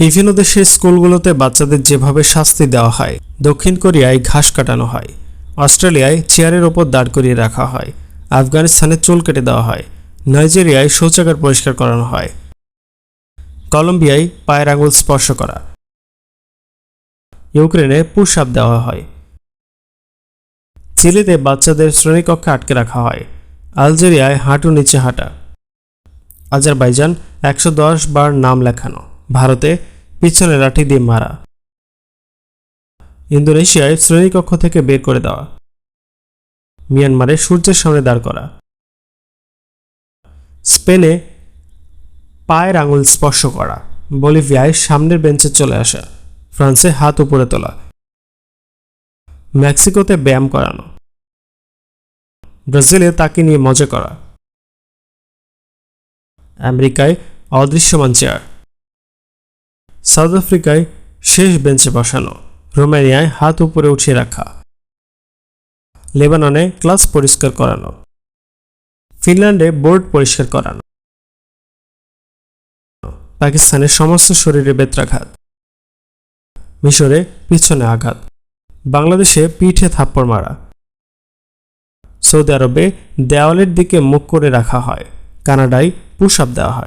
বিভিন্ন দেশের স্কুলগুলোতে বাচ্চাদের যেভাবে শাস্তি দেওয়া হয়, দক্ষিণ কোরিয়ায় ঘাস কাটানো হয়, অস্ট্রেলিয়ায় চেয়ারের ওপর দাঁড় করিয়ে রাখা হয়, আফগানিস্তানে চুল কেটে দেওয়া হয়, নাইজেরিয়ায় শৌচাগার পরিষ্কার করানো হয়, কলম্বিয়ায় পায়ের আঙুল স্পর্শ করা, ইউক্রেনে পুশ আপ দেওয়া হয়, চিলিতে বাচ্চাদের শ্রেণীকক্ষে আটকে রাখা হয়, আলজেরিয়ায় হাঁটু নিচে হাঁটা, আজারবাইজান একশো দশ বার নাম লেখানো। ভারতে পিছনে লাঠি দিয়ে মারা। ইন্দোনেশিয়ায় শ্রেণীকক্ষ থেকে বের করে দেওয়া। মিয়ানমারে সূর্যের সামনে দাঁড় করা। স্পেনে পায়ের আঙুল স্পর্শ করা। বলিভিয়ায় সামনের বেঞ্চে চলে আসা। ফ্রান্সে হাত উপরে তোলা। মেক্সিকোতে ব্যায়াম করানো। ব্রাজিলে তাকে নিয়ে মজা করা। আমেরিকায় অদৃশ্যমান চেয়ার। সাউথ আফ্রিকায় শেষ বেঞ্চে বসানো রোমানিয়ায় হাত উপরে উঠিয়ে রাখা। লেবাননে ক্লাস পরিষ্কার করানো। ফিনল্যান্ডে বোর্ড পরিষ্কার করানো। পাকিস্তানের সমস্ত শরীরে বেত্রাঘাত। মিশরে পিছনে আঘাত। বাংলাদেশে পিঠে থাপ্পড় মারা। সৌদি আরবে দেওয়ালের দিকে মুখ করে রাখা হয়। কানাডায় পুশ আপ দেওয়া হয়।